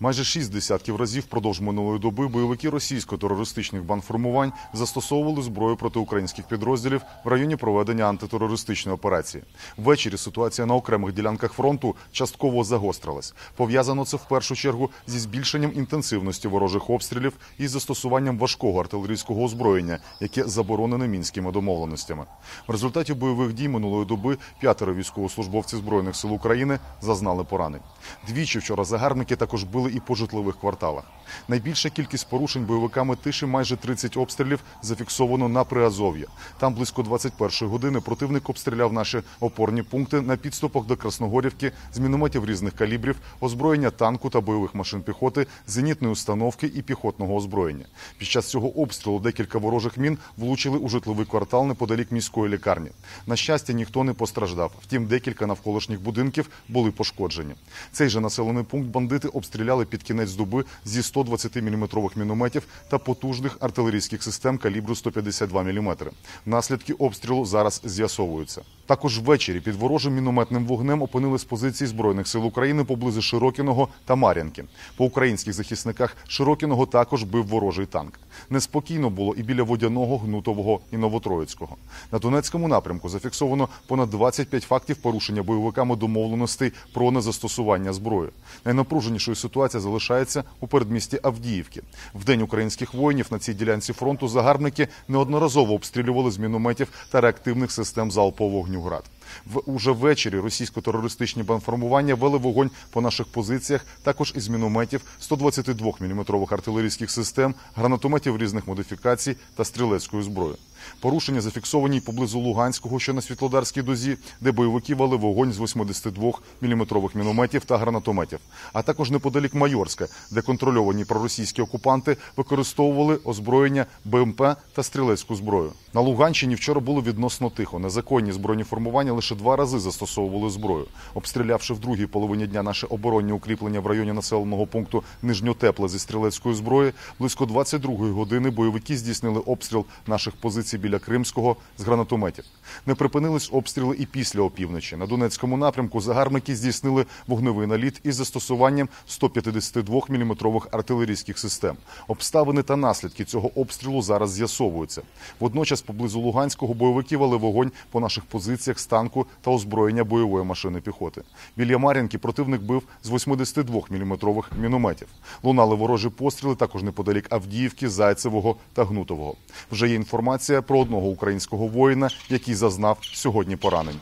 Майже шість десятків разів впродовж минулої доби бойовики російсько-терористичних бандформувань застосовували зброю проти українських підрозділів в районі проведення антитерористичної операції. Ввечері ситуація на окремих ділянках фронту частково загострилась. Пов'язано це в першу чергу зі збільшенням інтенсивності ворожих обстрілів і застосуванням важкого артилерійського озброєння, яке заборонене мінськими домовленостями. В результаті бойових дій минулої доби п'ятеро військовослужбовців збройних сил України зазнали поранень. Двічі вчора загарбники також били і по житлових кварталах. Найбільша кількість порушень бойовиками тиші майже 30 обстрілів зафіксовано на Приазов'я. Там близько 21 години противник обстріляв наші опорні пункти на підступах до Красногорівки з мінометів різних калібрів, озброєння танку та бойових машин піхоти, зенітної установки і піхотного озброєння. Під час цього обстрілу декілька ворожих мін влучили у житловий квартал неподалік міської лікарні. На щастя, ніхто не постраждав. Втім, декілька навколишніх будинків були пошкоджені. Цей же населений пункт бандити обстріляли під кінець доби зі 120 мм мінометів та потужних артилерійських систем калібру 152 мм. Наслідки обстрілу зараз з'ясовуються. Також ввечері під ворожим мінометним вогнем опинились позиції збройних сил України поблизу Широкіного та Мар'янки. По українських захисниках Широкіного також бив ворожий танк. Неспокійно було і біля водяного, гнутового і новотроїцького. На Донецькому напрямку зафіксовано понад 25 фактів порушення бойовиками домовленостей про незастосування зброї. Найнапруженішою ситуація залишається у передмісті Авдіївки. В день українських воїнів на цій ділянці фронту загарбники неодноразово обстрілювали з мінометів та реактивних систем залпового вогню град. В уже ввечері російсько-терористичні бандформування вели вогонь по наших позиціях, також із мінометів 122 мм артилерійських систем, гранатометів різних модифікацій та стрілецької зброї. Порушення зафіксовані поблизу Луганського, що на Світлодарській дозі, де бойовики вели вогонь з 82 мм мінометів та гранатометів, а також неподалік Майорська, де контрольовані проросійські окупанти використовували озброєння БМП та стрілецьку зброю. На Луганщині вчора було відносно тихо. Незаконні збройні формування лише два рази застосовували зброю, обстрілявши в другій половині дня наше оборонні укріплення в районі населеного пункту Нижньотепле зі стрілецької зброї. Близько 22-ї години бойовики здійснили обстріл наших позицій біля Кримського з гранатометів. Не припинились обстріли і після опівночі. На Донецькому напрямку загарбники здійснили вогневий наліт із застосуванням 152 мм артилерійських систем. Обставини та наслідки цього обстрілу зараз з'ясовуються. Водночас, поблизу Луганського бойовики вели вогонь по наших позиціях з танку та озброєння бойової машини піхоти. Біля Мар'їнки противник бив з 82 мм мінометів. Лунали ворожі постріли також неподалік Авдіївки, Зайцевого та Гнутового. Вже є інформація про одного українського воїна, який зазнав сьогодні поранень.